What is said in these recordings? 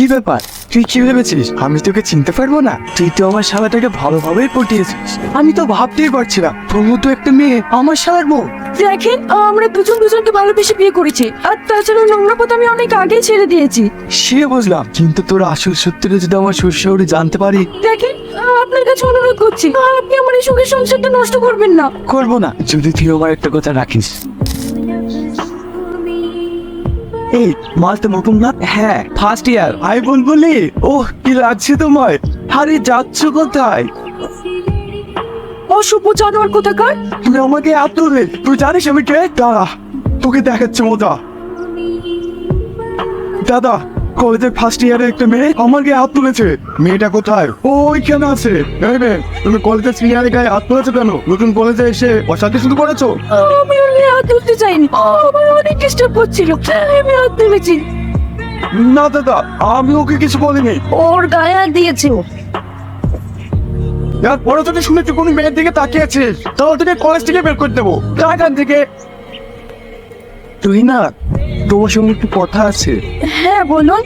কি ব্যাপার? তুই কি ভেবেছিস আমি তোকে চিনতে পারব না। তুই তো আমার শালাটাকে ভালোভাবেই পটিয়েছিস। আমি তো ভাবতেই পারছিলাম তোর তো একটা মেয়ে আমার শালার বউ। দেখেন আমরা দুজন দুজনকে ভালোবেসে বিয়ে করেছি। আর তাছাড়া নোংরা পথ আমি অনেক আগে ছেড়ে দিয়েছি। সে বুঝলাম কিন্তু তোর আসল সত্যিটা যদি আমার শ্বশুরে জানতে পারি। দেখেন আপনার কাছে অনুরোধ করছি আপনি আমার এই সুখের সংসারটা নষ্ট করবেন না। করব না যদি তুই আমার একটা কথা রাখিস। এই তো নতুন না? হ্যাঁ ফার্স্ট ইয়ার আই বলবলি ওহ কি লাগছে তোমায়? আরে যাচ্ছ কোথায়? অসভ্য জানোয়ার কোথাকার? তুই আমাকে এত তুই জানিস আমি কে? দাদা তোকে দেখাচ্ছে মজা। দাদা কলেজের ফার্স্ট ইয়ারে একটা মেয়ে আমার গায়ে হাত তুলেছে। মেয়েটা কোথায়? ও ওইখানে আছে। এই মেয়ে, তুমি কলেজের সিনিয়রের গায়ে হাত তুলেছো কেন? নতুন কলেজে এসে অশান্তি শুরু করেছ? আমি ওর গায়ে হাত তুলতে চাইনি। আমার অনেক ডিস্টার্ব করছিল। আমি হাত তুলেছি। না দাদা আমি ওকে কিছু বলিনি। ওর গায়ে হাত দিয়েছে ও। বড় যদি শুনে কোনো মেয়ের দিকে তাকিয়েছিস তাহলে তোকে কলেজ থেকে বের করে দেবো। এখান থেকে। তুই না তোমার সঙ্গে একটু কথা আছে। হ্যাঁ বলুন।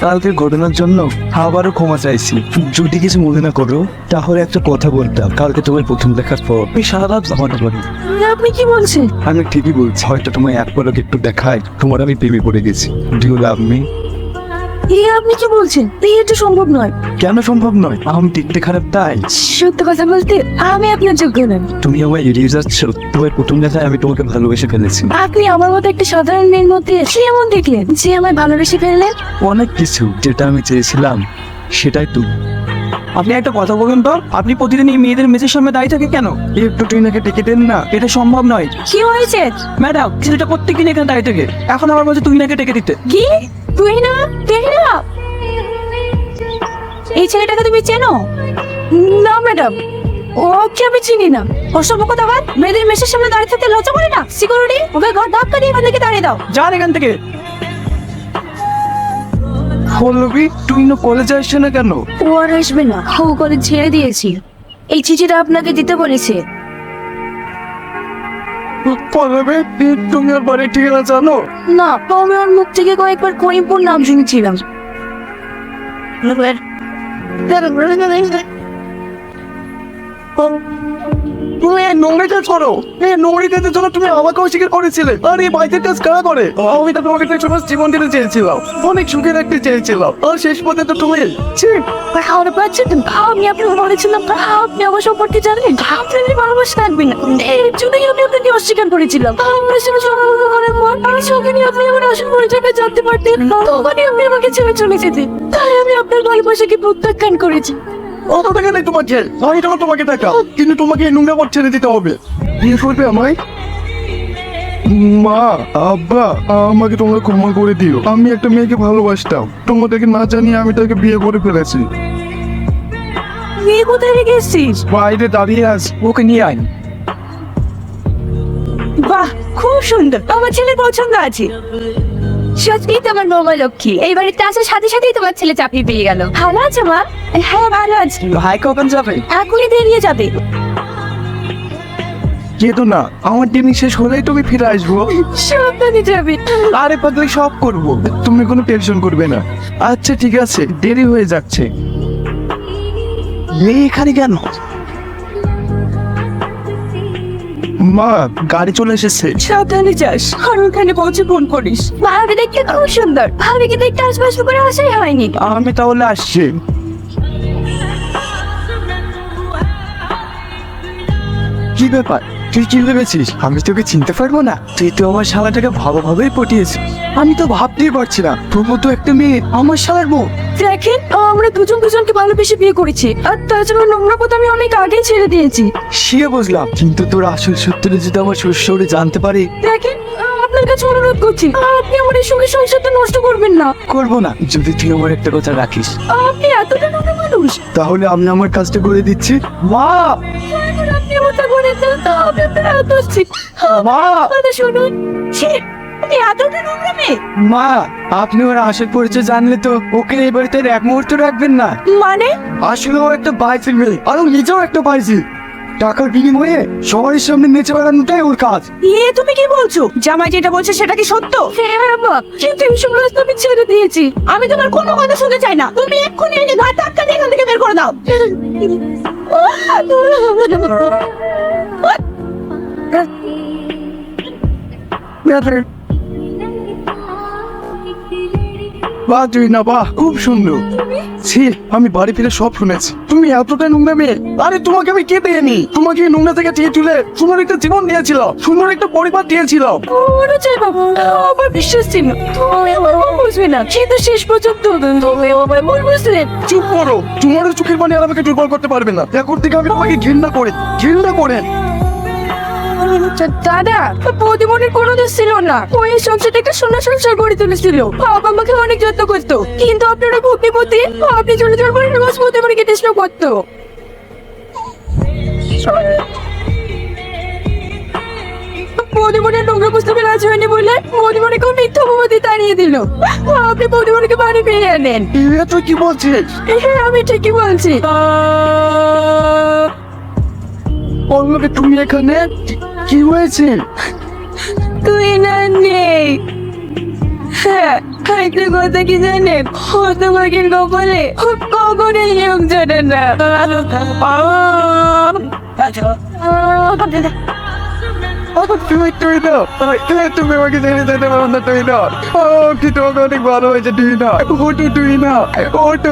কালকের ঘটনার জন্য আবারও ক্ষমা চাইছি। যদি কিছু মনে না করো তাহলে একটা কথা বলতাম। কালকে তোমার প্রথম দেখার পর। আমি সারা রাত ঘুমাতে পারি আপনি কি বলছেন? আমি ঠিকই বলছি। হয়তো তোমায় এক পলক একটু দেখায়। তোমার আমি প্রেমে পড়ে গেছি। ডিউ লাভ মি এই আপনি কি বলছেন? এই এটা সম্ভব নয়। কেন সম্ভব নয়? আমি টিকতে খারাপ তাই। সত্য কথা বলতে আমি আপনার যোগ্য নয় তুমি আমায় এড়িয়ে যাচ্ছ। তোমার প্রথম দেখায় আমি তোমাকে ভালোবেসে ফেলেছি। আপনি আমার মতো একটা সাধারণ মেয়ের মধ্যে সে এমন দেখলেন যে আমায় ভালোবেসে ফেললেন। অনেক কিছু যেটা আমি চেয়েছিলাম সেটাই তুমি আপনি একটা কথা বলুন তো আপনি প্রতিদিন এই মেয়েদের মেসের সামনে দাঁড়িয়ে থাকে কেন? একটু তুই নাকি টিকে দেন না এটা সম্ভব নয়। কি হয়েছে? ম্যাডাম ছেলেটা প্রত্যেকদিন এখানে দাঁড়িয়ে থাকে। এখন আমার বলছে তুই নাকি ডেকে দিতে। কি? তুই না তুই না। এই ছেলেটাকে তুমি চেনো? না ম্যাডাম। ওকে আমি চিনি না। অসভ্য কথা বল মেয়েদের মেসের সামনে দাঁড়িয়ে থাকতে লজ্জা করে না? সিকিউরিটি ওকে ঘর ধাক্কা দিয়ে এখান থেকে দাঁড়িয়ে দাও। যান এখান থেকে। পল্লবী তুই না কলেজে আসছে না কেন? ও আর আসবে না। ও করে ছেড়ে দিয়েছি। এই চিঠিটা আপনাকে দিতে বলেছে। পল্লবী তুমি আর বাড়ির ঠিকানা জানো? না আমি ওর মুখ থেকে কয়েকবার করিমপুর নাম শুনেছিলাম। তুমি এই নোংরা কাজ করো এই নোংরা কাজের জন্য তুমি আমাকে অস্বীকার করেছিলে। আর এই বাইকের কাজ কারা করে। আমি তো তোমাকে একটা জীবন দিতে চেয়েছিলাম। অনেক সুখে রাখতে চেয়েছিলাম। আর শেষ পর্যন্ত তুমি খাওয়াতে আমি আপনাকে বলেছিলাম, আপনি আমার সম্পর্কে জানেন? আপনি যদি ভালোবাসা থাকবেন না। এর জন্যই আমি আপনাকে অস্বীকার করেছিলাম। আমার সাথে সম্পর্ক করার পর আমি যখনই আপনি আমার আসল পরিচয়টা জানতে পারতেন তখনই আপনি আমাকে ছেড়ে চলে যেতেন। তাই আমি আপনার ভালোবাসাকে প্রত্যাখ্যান করেছি। অত টাকা নেই তোমাকে আমি টাকা তোমাকে টাকা কিন্তু তোমাকে এই নোংরা পথ ছেড়ে দিতে হবে। বিয়ে করবে আমায়? মা আব্বা আমাকে তোমরা ক্ষমা করে দিও। আমি একটা মেয়েকে ভালোবাসতাম। তোমাদেরকে না জানিয়ে আমি তাকে বিয়ে করে ফেলেছি। মেয়ে কোথায় রেখে এসছিস? বাইরে দাঁড়িয়ে আস ওকে নিয়ে আয়। বাহ খুব সুন্দর। আমার ছেলের পছন্দ আছে। সত্যি তোমার লক্ষ্মী। এই বাড়িতে আসার সাথে সাথেই তোমার ছেলে চাকরি পেয়ে গেল। ভালো আছে মা? হ্যাঁ ভালো আছে। ভাই কখন যাবে? এখনই বেরিয়ে যাবে। যেতো না আমার ট্রেনিং শেষ হলেই তুমি ফিরে আসব। সাবধানে যাবে। আরে পাগলি সব করব। তুমি কোনো টেনশন করবে না। আচ্ছা ঠিক আছে দেরি হয়ে যাচ্ছে। এখানে কেন? মা গাড়ি চলে এসেছে। সাবধানে যাস। আর ওখানে পৌঁছে ফোন করিস। ভাবি দেখতে খুব সুন্দর। ভাবিকে দেখতে আশপাশ করে আসাই হয়নি। আমি তাহলে আসছি। কি ব্যাপার? তুই কি ভেবেছিস? আমি তোকে চিনতে পারব না? তুই তো আমার শালাটাকে ভালোভাবেই পটিয়েছিস। আমি তো ভাবতেই পারছি না। তোর মতো একটা মেয়ে আমার শালার বউ দেখেন আমরা দুজন দুজনকে ভালোবেসে বিয়ে করেছি। আর তাছাড়া নোংরা পথ আমি অনেক আগে ছেড়ে দিয়েছি। সে বুঝলাম কিন্তু তোর আসল সত্যটা যদি আমার শ্বশুরে জানতে পারে? দেখেন আপনার কাছে অনুরোধ করছি আপনি আমার এই সুখের সংসারটা নষ্ট করবেন না। করব না যদি তুই আমার একটা কথা রাখিস। আপনি এতটা নোংরা মানুষ। তাহলে আমি আমার কাজটা করে দিচ্ছি। মা! আপনি ওটা করে দেন তো আপনার হাত মা! শুনুন। ছি, আপনি এতটা নোংরা মেয়ে মা আপনি ওর আসল পরিচয় জানলে তো ওকে এই বাড়িতে এক মুহূর্ত রাখবেন না। মানে? আসলে ও একটা বাইসিল মেয়ে আর ও নিজেও একটা বাইসিল টাকার বিনিময়ে সবার সামনে নেচে বেড়ানোটাই ওর কাজ। এ তুমি কি বলছো? জামাই যেটা বলছে সেটা কি সত্য? হ্যাঁ মা কিন্তু এই সময় আমি ছেড়ে দিয়েছি। আমি তোমার কোনো কথা শুনতে চাই না। তুমি এক্ষুনি এই ঘাট ধাক্কা দিয়ে এখান থেকে বের করে দাও। বাহ তুই না বাহ খুব সুন্দর। ছি আমি বাড়ি ফিরে সব শুনেছি। তুমি এতটা নোংরা মেয়ে আরে তোমাকে আমি কে দেয়নি? তোমাকে নোংরা থেকে টিয়ে তুলে সুন্দর একটা জীবন দিয়েছিল সুন্দর একটা পরিবার দিয়েছিল। চাই বাবা আমার বিশ্বাস ছিল। তুমি আমার মন বুঝবে না কিন্তু শেষ পর্যন্ত তুমি আমার মন বুঝলে। চুপ করো তোমার চোখের পানি আর আমাকে দুর্বল করতে পারবে না। এখন থেকে আমি তোমাকে ঘৃণা করে ঘৃণা করে দাদা প্রতিমনের কোনো দোষ ছিল না। ওই সংসারটা একটা সোনা সংসার গড়ে তুলেছিল। বাবা আমাকে অনেক যত্ন করতো। কিন্তু আপনারা ভগ্নিপতি আপনি চলে যাওয়ার পরে রোজ প্রতিমনকে কৃষ্ণ করতো। নোংরা পুস্তকে রাজি হয়নি বলে প্রতিমনকে মিথ্যা অপবাদে তাড়িয়ে দিল। আপনি প্রতিমনকে বাড়ি ফিরে আনেন। তুই কি বলছিস? হ্যাঁ আমি ঠিকই বলছি। তুমি এখানে কি হয়েছে তুই না নেই হ্যাঁ একটা কথা কি জানে হতভাগের কপালে কখনোই নিয়োগ জানে না তুমি তুই তুমি আমাকে ছেড়ে যেতে পারো না তুই দাও ও কি তোমাকে অনেক ভালো হয়েছে তুই না ওটু তুই না ওটু